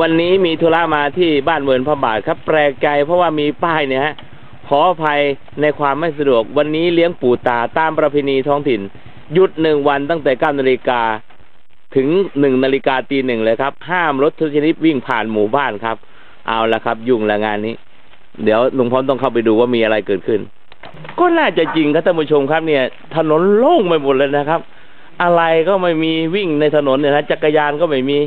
วันนี้มีธุระมาที่บ้านเวิร์นพระบาทครับ แปลกใจเพราะว่ามีป้ายเนี่ยฮะขออภัยในความไม่สะดวก วันนี้เลี้ยงปู่ตาตามประเพณีท้องถิ่น หยุดหนึ่งวันตั้งแต่เก้านาฬิกาถึงหนึ่งนาฬิกาตีหนึ่งเลยครับ ห้ามรถทุกชนิดวิ่งผ่านหมู่บ้านครับ เอาละครับ ยุ่งละงานนี้ เดี๋ยวลุงพร้อต้องเข้าไปดูว่ามีอะไรเกิดขึ้น ก็น่าจะจริงครับท่านผู้ชมครับเนี่ย ถนนโล่งไปหมดเลยนะครับ อะไรก็ไม่มีวิ่งในถนนเนี่ยนะจักรยานก็ไม่มี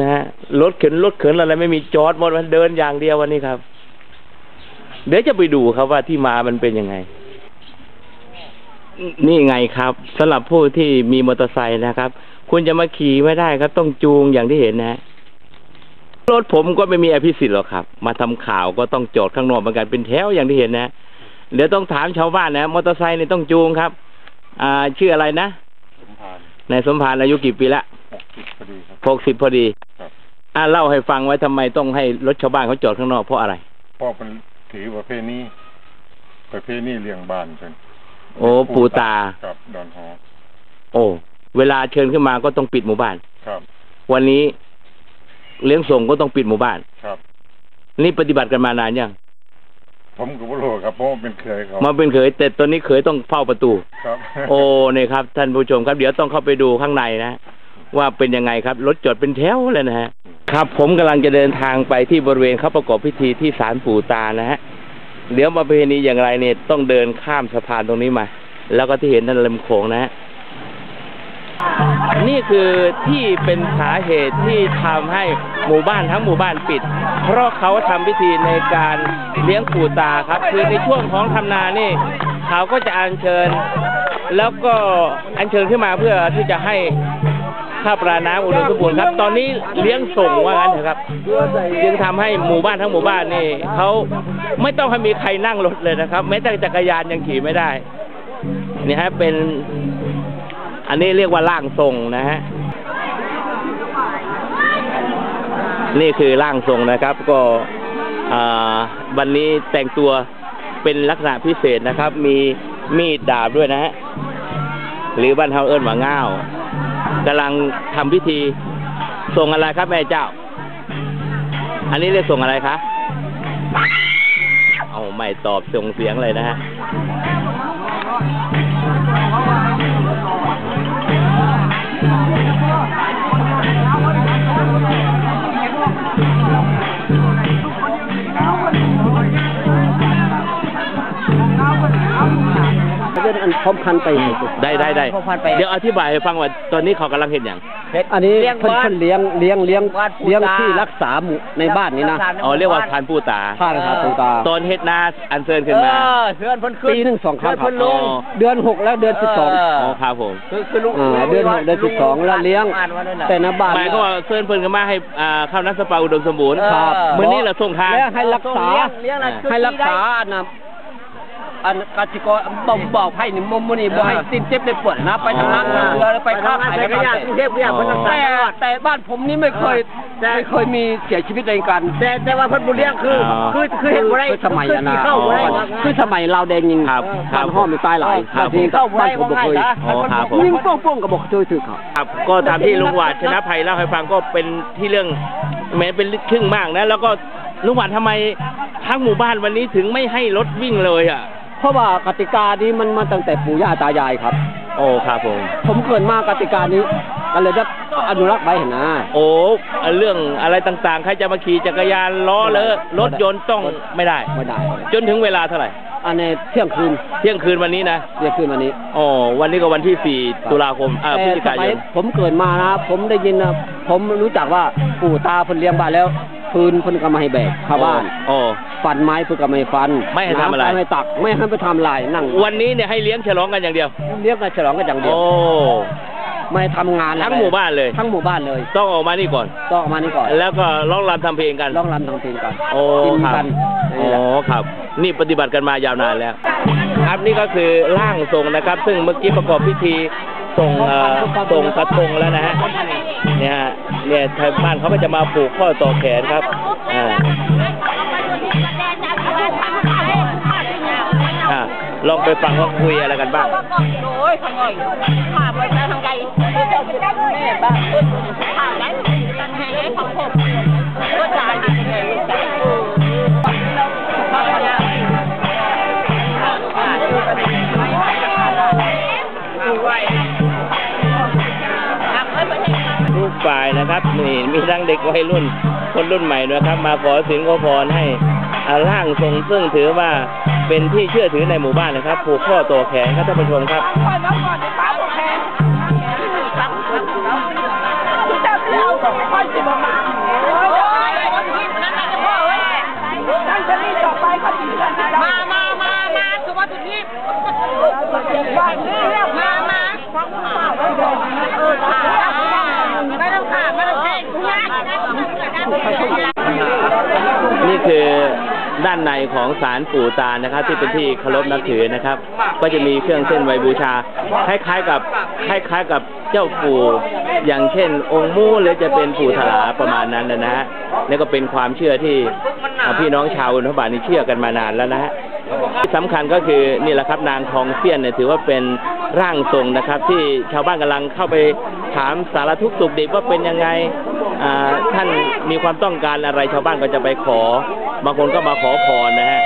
นะฮะรถเข็นรถเข็นอะไรไม่มีจอดหมดมันเดินอย่างเดียววันนี้ครับ เดี๋ยวจะไปดูครับว่าที่มามันเป็นยังไง นี่ไงครับสำหรับผู้ที่มีมอเตอร์ไซค์นะครับ คุณจะมาขี่ไม่ได้ครับ ต้องจูงอย่างที่เห็นนะฮะรถผมก็ไม่มีอภิสิทธิ์หรอกครับ มาทำข่าวก็ต้องจอดข้างนอกเหมือนกันเป็นแถวอย่างที่เห็นนะเดี๋ยวต้องถามชาวบ้านนะมอเตอร์ไซค์เนี่ยต้องจูงครับ อ่า ชื่ออะไรนะสมพานนายสมพานอายุกี่ปีละ หกสิบพอดีครับ หกสิบพอดีครับ อ่าเล่าให้ฟังไว้ทำไมต้องให้รถชาวบ้านเขาจอดข้างนอกเพราะอะไร พ่อเป็นถือประเพณีประเพณีเลี้ยงบ้านเป็นโอ้ปู่ตา ครับดอนหอโอ้ เวลาเชิญขึ้นมาก็ต้องปิดหมู่บ้าน ครับวันนี้เลี้ยงส่งก็ต้องปิดหมู่บ้าน ครับ นี่ปฏิบัติกันมานานยังผมก็บ่รู้ครับเพราะว่าเป็นเคยเขามาเป็นเขยแต่ตอนนี้เขยต้องเฝ้าประตู ครับ โอ้นี่ครับท่านผู้ชมครับเดี๋ยวต้องเข้าไปดูข้างในนะ ว่าเป็นยังไงครับ รถจอดเป็นแถวเลยนะฮะ ครับ ผมกำลังจะเดินทางไปที่บริเวณเขาประกอบพิธีที่ศาลปู่ตานะฮะเดี๋ยวมาประเพณีอย่างไรเนี่ยต้องเดินข้ามสะพานตรงนี้มา แล้วก็ที่เห็นนั่นลำโขงนะฮะนี่คือที่เป็นสาเหตุที่ทำให้หมู่บ้านทั้งหมู่บ้านปิด เพราะเขาทำพิธีในการเลี้ยงปู่ตาครับ คือในช่วงของทำนานี่ เขาก็จะอัญเชิญ แล้วก็อัญเชิญขึ้นมาเพื่อที่จะให้ ข้าวปลาน้ำอุดมสมบูรณ์ครับ ตอนนี้เลี้ยงส่งว่างั้นเถอะครับจึงทำให้หมู่บ้านทั้งหมู่บ้านนี่เขาไม่ต้องให้มีใครนั่งรถเลยนะครับ แม้แต่จักรยานยังขี่ไม่ได้นี่ฮะเป็น อันนี้เรียกว่าร่างทรงนะฮะนี่คือร่างทรงนะครับ ก็วันนี้แต่งตัวเป็นลักษณะพิเศษนะครับ มีมีดดาบด้วยนะฮะหรือบ้านเฮาเอิ้นว่าง่าว กำลังทำพิธี ส่งอะไรครับแม่เจ้า อันนี้เรียกส่งอะไรคะ เอาไม่ตอบส่งเสียงเลยนะฮะ องอันพร้อมพันไปได้ได้ได้พร้อมพันไป เดี๋ยวอธิบายให้ฟังว่าตอนนี้เขากำลังเห็นอย่างอันนี้เลี้ยงเพิ่นบ้าน เพิ่นเลี้ยงเลี้ยงเลี้ยงบ้านปู่เลี้ยงตา ที่รักษาหมู่ในบ้านนี้นะอ๋อเรียกว่าทานผู้ตาผ้ารักษาตูตา ตอนเฮ็ดนาอันเชิญขึ้นเอมาอเพื่อนเพิ่นขึ้นปีหนึ่งสองครั้งเพื่อนครัเพิ่บนลงอ๋อเดือนหกแล้วเดือนสิบสอง เอ๋อครับผมคือคือลุงอ่าเดือนหกเดือนสิบสองแล้วเลี้ยง อ่านว่านั่นน่ะ แต่ในบ้านหมายก็ว่าเชิญเพิ่นขึ้นมาให้อ่าเข้านักสปาอุดมสมบูรณ์ครับมื้อนี้เราส่งทาง แล้วให้รักษา เลี้ยงเลี้ยงน่ะให้รักษาอันนะ อันกสิกรบ่มบอกให้นี่มุมนี่บ่ให้สิ้นเจ็บได้ปวดนะไปทำงานทางเรือไปค้าขายไปทำงานกรุงเทพเพื่อนเพิ่นรักษาแต่แต่บ้านผมนี่ไม่เคยไม่เคยมีเสียชีวิตในการแต่แต่ว่าเพิ่นบ่เลี้ยงคืออ๋อคือคือเห็นบ่ได้คือสมัยคืออันสินะเข้าบ่ได้ครับคือสมัยเราวแดงยิงครับครับบ้านห้อมมีใต้หลายครับบางทีก็บ้านผมบ่เคยอ๋อครับผมยิงโป้งๆก็บอกเคยถือเขาครับ ก็ตามที่ลุงหวาดชนะภัยเล่าให้ฟังก็เป็นที่เรื่องแม้เป็นครึ่งมากนะ แล้วก็ลุงหวาดทำไมทั้งหมู่บ้านวันนี้ถึงไม่ให้รถวิ่งเลยอะ เพราะว่ากติกานี้มันมาตั้งแต่ปู่ย่าตายายครับ โอ้ครับผม ผมเกิดมากติกานี้ก็เลยจะอนุรักษ์ไว้เห็นนะ โอ้เรื่องอะไรต่างๆ ใครจะมาขี่จักรยานล้อเลอะรถยนต์ต้องไม่ได้ ไม่ได้ จนถึงเวลาเท่าไหร่ อันนี้เที่ยงคืน เที่ยงคืนวันนี้นะ เที่ยงคืนวันนี้ อ๋อ วันนี้ก็วันที่ 4 ตุลาคมอ่าพฤศจิแต่สกามัยยนผมเกิดมานะ ผมได้ยินนะ ผมรู้จักว่าปู่ตาเพิ่นเลี้ยงบ้านแล้ว ฟืนเพิ่นก็มาให้แบกเข้าบ้านอ๋อฟันไม้เพิ่นก็ไม่ให้ฟันไม่ให้ทำอะไร น้ำก็ไม่ตักไม่ให้ไปทำลายนั่งวันนี้เนี่ยให้เลี้ยงฉลองกันอย่างเดียว เลี้ยงกันฉลองกันอย่างเดียวโอ้ ไม่ทำงานทั้งหมู่บ้านเลย ทั้งหมู่บ้านเลยต้องออกมานี่ก่อน ต้องออกมานี่ก่อนแล้วก็ร้องรำทำเพลงกัน ร้องรำทางเพลงกันโอ้กินครับกันอ๋นี่แหละอครับ นี่ปฏิบัติกันมายาวนานแล้ว ครับนี่ก็คือร่างทรงนะครับ ซึ่งเมื่อกี้ประกอบพิธีส่งเอ่อส่งกระทงแล้วนะฮะ เนี่ยฮะเนี่ยทางบ้านเขาก็จะมาผูกข้อต่อแขนครับอ่าอ่าลองไปฟังว่าคุยอะไรกันบ้างโอ้ยขโมยขาไปทางไกลเจ้าเป็นแม่บ้ ครับนี่มีทั้งเด็กวัยรุ่น คนรุ่นใหม่ด้วยครับ มาขอสินขอพรให้อ่าร่างทรงซึ่งถือว่าเป็นที่เชื่อถือในหมู่บ้านนะครับผูกข้อต่อแขนครับท่านผู้ชมครับ ด้านในของศาลปู่ตานะครับ ที่เป็นที่เคารพนับถือนะครับ ก็จะมีเครื่องเส้นไหวบูชาคล้ายๆกับคล้ายๆกับเจ้าปู่อย่างเช่น องค์มู่หรือจะเป็นปู่ถลาประมาณนั้นนะฮะนี่ก็เป็นความเชื่อที่พี่น้องชาวอุณหบาตนี่เชื่อกันมานานแล้วนะฮะที่สำคัญก็คือนี่แหละครับนางทองเสี้ยนเนี่ยถือว่าเป็นร่างทรงนะครับ ที่ชาวบ้านกำลังเข้าไปถามสารทุกข์สุขดิบว่าเป็นยังไง ท่านมีความต้องการอะไรชาวบ้านก็จะไปขอ บางคนก็มาขอพรนะฮะ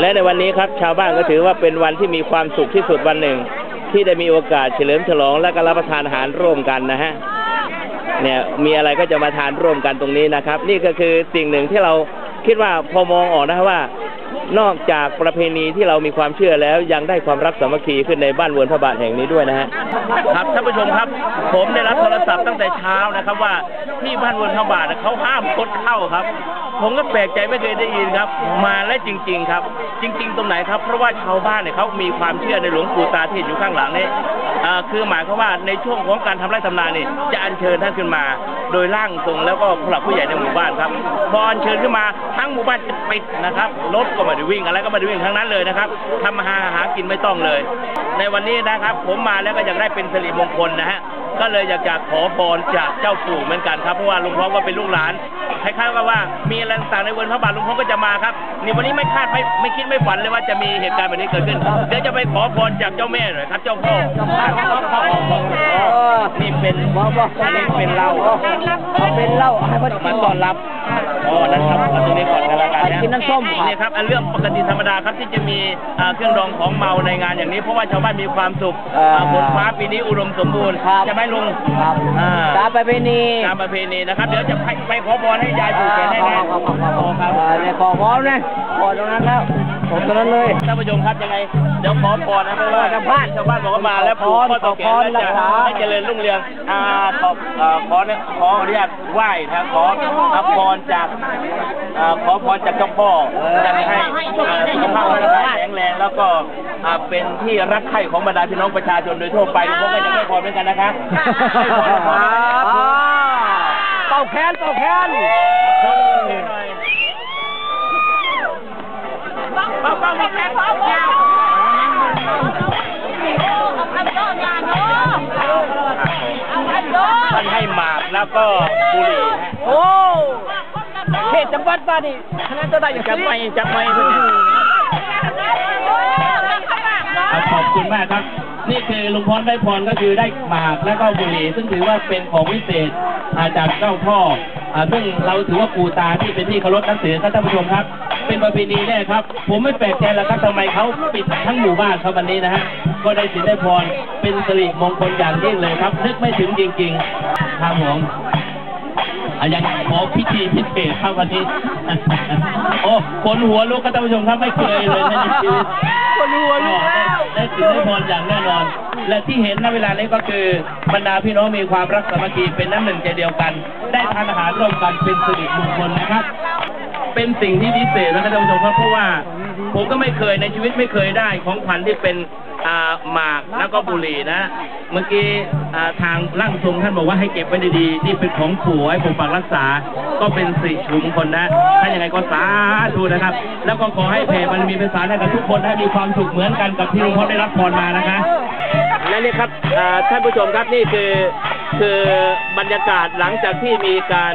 และในวันนี้ครับชาวบ้านก็ถือว่าเป็นวันที่มีความสุขที่สุดวันหนึ่ง ที่ได้มีโอกาสเฉลิมฉลองและก็รับประทานอาหารร่วมกันนะฮะเนี่ยมีอะไรก็จะมาทานร่วมกันตรงนี้นะครับ นี่ก็คือสิ่งหนึ่งที่เราคิดว่าพอมองออกนะครับว่า นอกจากประเพณีที่เรามีความเชื่อแล้วยังได้ความรักสามัคคีขึ้นในบ้านเวรพระบาทแห่งนี้ด้วยนะฮะครับท่านผู้ชมครับ ผมได้รับโทรศัพท์ตั้งแต่เช้านะครับว่าที่บ้านเวรพระบาทเขาห้ามคนเข้าครับ ผมก็แปลกใจไม่เคยได้ยินครับ มาและจริง ๆครับ จริง ๆ ตรงไหนครับ เพราะว่าชาวบ้านเนี่ยเขามีความเชื่อในหลวงปู่ตาที่อยู่ข้างหลังนี้อ่าคือหมายความว่าในช่วงของการทำไร่ทำนานี่จะอัญเชิญท่านขึ้นมา โดยร่างทรงแล้วก็ผู้หลักผู้ใหญ่ในหมู่บ้านครับพออัญเชิญขึ้นมาทั้งหมู่บ้านจะปิดนะครับรถก็ไม่ได้วิ่งอะไรก็ไม่ได้วิ่งทั้งนั้นเลยนะครับทำมาหาหากินไม่ต้องเลย ในวันนี้นะครับ ผมมาแล้วก็อยากได้เป็นสิริมงคลนะฮะก็เลยอยากจะขอพรจากเจ้าปู่เหมือนกันครับเพราะว่าลุงพ้องก็เป็นลูกหลานคล้ายๆกับว่ามีอะไรต่างในวันพระบาทลุงพ้องก็จะมาครับนี่วันนี้ไม่คาดไม่ไม่คิดไม่ฝันเลยว่าจะมีเหตุการณ์แบบนี้เกิดขึ้นเดี๋ยวจะไปขอพรจากเจ้าแม่หน่อยครับ เจ้าพ่อนี่เป็นอันนี้เป็นเล้าเป็นเล้าให้พระมาต้อนรับ อ๋อนั้นครับเอาตรงนี้ก่อนกันแล้วกันนะกินน้ำส้มครับ นี่ครับอันเรื่องปกติธรรมดาครับที่จะมีอ่าเครื่องดองของเมาในงานอย่างนี้ เพราะว่าชาวบ้านมีความสุขเอ่ออ่าฝนฟ้าปีนี้อุดมสมบูรณ์ครับใช่ไหมลุงครับอ่าตามประเพณีตามประเพณีนะครับ เดี๋ยวจะไปไปขอพรให้ยายผูกแขนให้นะครับครับครับอ๋อครับเอ่อในขอพร้อมนะขอตรงนั้นแล้ว ผมตรงนั้นเลยท่านผู้ชมครับยังไงเดี๋ยวขอพรนะเพราะว่าชาวบ้านชาวบ้านบอกว่ามาแล้วผูกข้อต่อแขนแล้วจะให้เจริญรุ่งเรืองอ่าขอเอ่อขอเนี่ยขออนุญาตไหว้นะครับขอรับพรจากอ่าขอพรจากเจ้าพ่อจะให้อ่าสุขภาพร่างกายแข็งแรงแล้วก็อ่าเป็นที่รักใคร่ของบรรดาพี่น้องประชาชนโดยทั่วไปลุงพงก็จะให้พรเหมือนกันนะคะให้พรให้พรให้พรอ่าเป่าแค้นเป่าแค้น ท่านให้หมากแล้วก็บุหรี่ฮะโอ้เขตจังหวัดบ้านนี่คณะเจ้าได้อย่างจะนี้ไม่จะไม่เอาขอบคุณมากครับ นี่คือลุงพรได้พรก็คือได้หมากแล้วก็บุหรี่ ซึ่งถือว่าเป็นของวิเศษอ่าจากเจ้าพ่อซึ่งเราถือว่าปูตาที่เป็นที่เคารพนับถือครับท่านผู้ชมครับ เป็นประเพณีแน่ครับ ผมไม่แปลกใจแล้วครับทำไมเขาปิดทั้งหมู่บ้านครับวันนี้นะฮะก็ได้สินได้พรเป็นสิริมงคลอย่างยิ่งเลยครับ นึกไม่ถึงจริงๆครับผมอายังขอพิธีพิเศษครับวันนี้ โอ้คนหัวลุกครับท่านผู้ชมครับไม่เคยเลยนะในชีวิตคนหัวลุกได้ถึงได้พรอย่างแน่นอน และที่เห็นณเวลานี้ก็คือบรรดาพี่น้องมีความรักสามัคคีเป็นน้ำหนึ่งใจเดียวกัน ได้ทานอาหารร่วมกันเป็นสิริมงคลนะครับ เป็นสิ่งที่พิเศษนะครับท่านผู้ชมครับเพราะว่าผมก็ไม่เคยในชีวิตไม่เคยได้ของขวัญที่เป็นหมากแล้วก็บุหรี่นะ เมื่อกี้ทางร่างทรงท่านบอกว่าให้เก็บไว้ดีๆนี่เป็นของปู่ให้ปกปักรักษา ก็เป็นสิริมคลนะ ถ้าอย่างไรก็สาธุนะครับ แล้วก็ขอให้เพจมันมีเป็นสารให้กับทุกคนได้มีความสุขเหมือนกันกับที่ลวงพ่อได้รับพรมานะคะและนี่ครับท่านผู้ชมครับนี่คือคือบรรยากาศหลังจากที่มีการ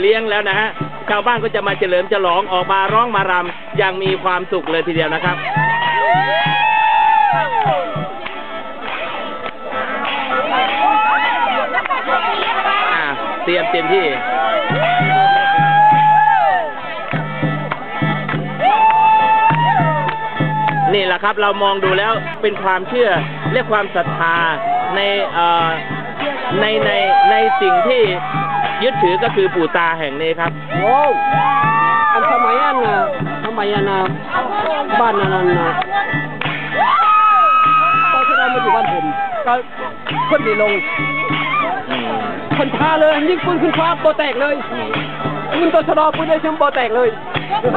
เลี้ยงแล้วนะฮะ ชาวบ้านก็จะมาเฉลิมฉลองออกมาร้องมารำอย่างมีความสุขเลยทีเดียวนะครับเตรียมเต็มที่นี่แหละครับเรามองดูแล้วเป็นความเชื่อและความศรัทธาในในใน สิ่งที่ยึดถือก็คือปู่ตาแห่งนี้ครับโว้วอันสมัยอันน่ะสมัยอันน่ะบ้านนั้นน่ะตอนที่เรามาอยู่บ้านผมก็คนดีลงอืมคนท้าเลยยิงปืนขึ้นฟ้าโปแตกเลยมันตัวชะลอปืนเลยชิมโปแตกเลยปี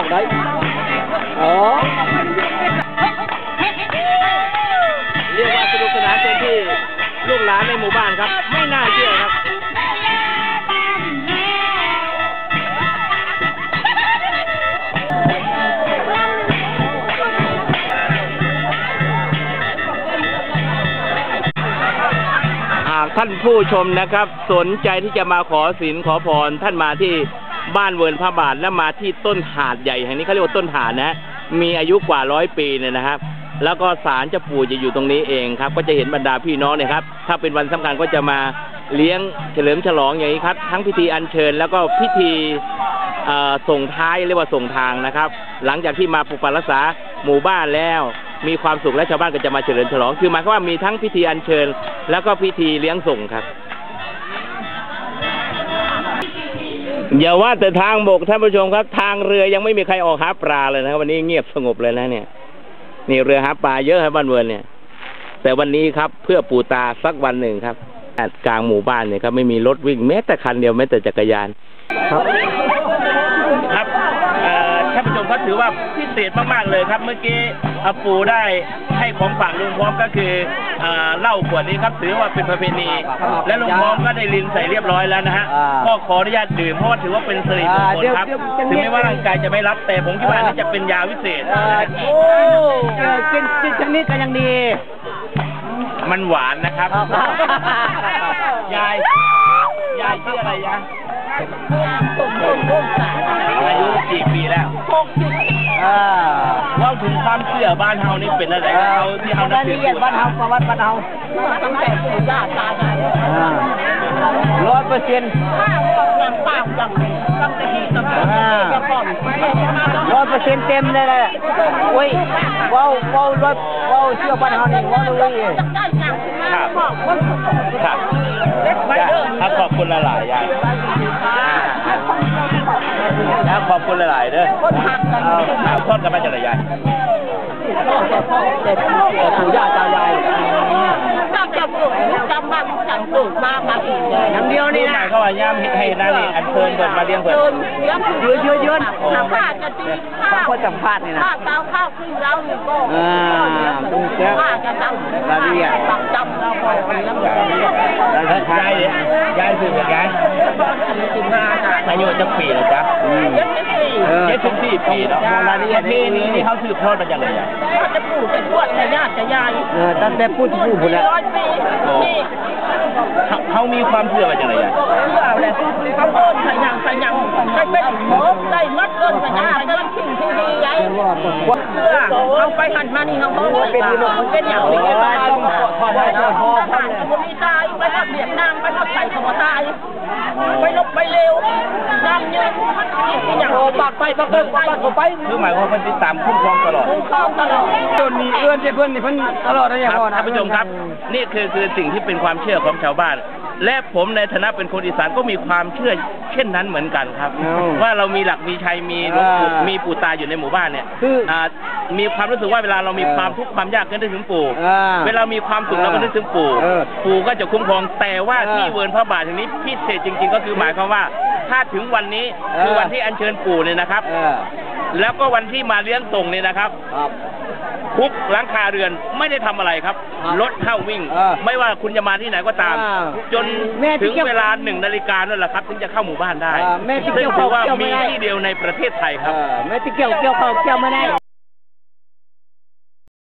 อกได้อ๋อเรียกว่าสนุกสนานเต็มที่ลูกหลานในหมู่บ้านครับ ไม่น่าเชื่อครับหากท่านผู้ชมนะครับ สนใจที่จะมาขอศีลขอพรท่านมาที่ บ้านเวิร์นพระบาทและมาที่ต้นหาดใหญ่แห่งนี้เขาเรียกว่าต้นหาดนะ มีอายุกว่าร้อยปีเนี่ยนะครับ แล้วก็ศาลเจ้าปู่จะอยู่ตรงนี้เองครับ ก็จะเห็นบรรดาพี่น้องเนี่ยครับ ถ้าเป็นวันสำคัญก็จะมาเลี้ยงเฉลิมฉลองอย่างนี้ครับ ทั้งพิธีอัญเชิญ แล้วก็พิธีส่งท้ายเรียกว่าส่งทางนะครับ หลังจากที่มาปกปัรักษาหมู่บ้านแล้วมีความสุขและชาวบ้านก็จะมาเฉลิมฉลอง คือหมายความว่ามีทั้งพิธีอัญเชิญ แล้วก็พิธีเลี้ยงส่งครับ อย่าว่าแต่ทางบกท่านผู้ชมครับ ทางเรือยังไม่มีใครออกหาปลาเลยนะครับวันนี้เงียบสงบเลยนะเนี่ย นี่เรือหาปลาเยอะครับบ้านเวิร์นเนี่ย แต่วันนี้ครับเพื่อปูตาสักวันหนึ่งครับกลางหมู่บ้านเนี่ยครับไม่มีรถวิ่งแม้แต่คันเดียวแม้แต่จักรยาน ครับครับเอ่อท่านผู้ชมครับถือว่าพิเศษมากๆเลยครับ เมื่อกี้อาปูได้ให้ของฝากลุงพร้อมก็คือเอ่อเหล้าขวดนี้ครับถือว่าเป็นประเพณี และลุงพร้อมก็ได้ลินใส่เรียบร้อยแล้วนะฮะอ่าก็ขออนุญาตดื่มเพราะว่าถือว่าเป็นสิริมงคลครับอ่าเดี๋ยวเดี๋ยวถึงแม้ว่าร่างกายจะไม่รับแต่ผมคิดว่าอันนี่จะเป็นยาวิเศษนะฮะโอ้กินกินชนิดกันยังดี มันหวานนะครับยายยายชื่ออะไรยายอายุกี่ปีแล้วอ่าเล่าถึง ความเชื่อบ้านเฮานี่เป็นอะไรเขาที่เฮานัรายถืละอเอียดบ้านเฮาประวัติบ้านเฮาตั้งแต่ปู่ย่าตายายร้อยเปอร์เซ็นต์ยังป้ายังตั้งแต่ที่ตั้งแต่ที่ก่อนร้อยเปอร์เซ็นต์เต็มเลยแหละโอ้ยว้าวว้าวร้อยว้าวเชื่อบ้านเฮานี่ว้าวเลยได้ยังครับครับครับขอบคุณหลายๆยายครับ ขอบคุณหลายๆเด้อคนหักกันเอาครับทอดกันมาจากไหนยายแต่แต่ปู่ย่าตายายจำจำปู่จำบ้านจำปู่มามาอีกเลยอย่างเดียวนี่หนะมายเขามว่าย่ามให้นั่นนี่อันเชิญเปิดมาเลี้ยงเปิดเดินเลี้ยงยืนยืนยืนข้าวข้าจะตีข้าวคนสัมภาษณ์นี่นะข้าวเตาข้าวขึ้นแล้วนี่ก็อ่าดูเสียข้าจะจำรายละเอียดจำจำเราไปแล้วยายเนี่ยยายสื่อกับยายสิบห้าจ้ะ อายุจะปีแล้วจ๊ะเจ็ดสิบสี่เออ เจ็ดสิบสี่ปีเนาะประเพณีนี่เขาสืบทอดมาจากไหนยายเขาจะปู่จะทวดจะญาติจะยายเออตั้งแต่พูดที่พูดพูดแล้วร้อยปีนี่เขาเขามีความเชื่อมาจากไหนยายเพื่ออะไรเขาเอิ้นขยังขยังให้เป็นหมอได้มัดเอิ้นขยังให้เป็นสิ่งที่ดีไงเพื่อเอาไปหันมานี่เขาบอกว่าเป็นเป็นอย่างนี้ไปพอได้พอผ่านคนนี้ตายไปทับเบียดนางไปทับใส่ขบตาย ไปลบไปเร็วน้ำเยอะอย่าง โอปากไปปากเกินไปไปคือหมายความว่ามันติดตามคุ้มครองตลอดคุ้มครองตลอดจนมีเอื้อนเพื่อนนี่เพิ่นตลอดเลยคอย่างรับพ่อนท่านผู้ชมครับ นี่คือคือสิ่งที่เป็นความเชื่อของชาวบ้าน และผมในฐานะเป็นคนอีสานก็มีความเชื่อเช่นนั้นเหมือนกันครับ ว่าเรามีหลักมีชัยมีหลวงปู่มีปู่ตาอยู่ในหมู่บ้านเนี่ยมีความรู้สึกว่าเวลาเรามีความทุกข์ความยากก็นึกถึงปู่เวลามีความสุขเราก็นึกถึงปู่ปู่ก็จะคุ้มครองแต่ว่าที่เวิร์นพระบาทแห่งนี้พิเศษจริง ๆ ก็คือหมายความว่า ถ้าถึงวันนี้คือเออวันที่อัญเชิญปู่เนี่ยนะครับ เออแล้วก็วันที่มาเลี้ยงส่งเนี่ยนะครับ ครับ ทุกหลังคาเรือนไม่ได้ทำอะไรครับ ครับรถเข้าวิ่ง เออไม่ว่าคุณจะมาที่ไหนก็ตาม อ่าจนแม่ที่ถึงเกี่ยวเวลาหนึ่งนาฬิกานั่นแหละครับถึงจะเข้าหมู่บ้านได้อ่าแม่ที่ซึ่งเกี่ยวถือว่าเกี่ยวไม่มีได้ ที่เดียวในประเทศไทยครับเออไม่ที่เกี่ยวเกี่ยวเขาเกี่ยวไม่ได้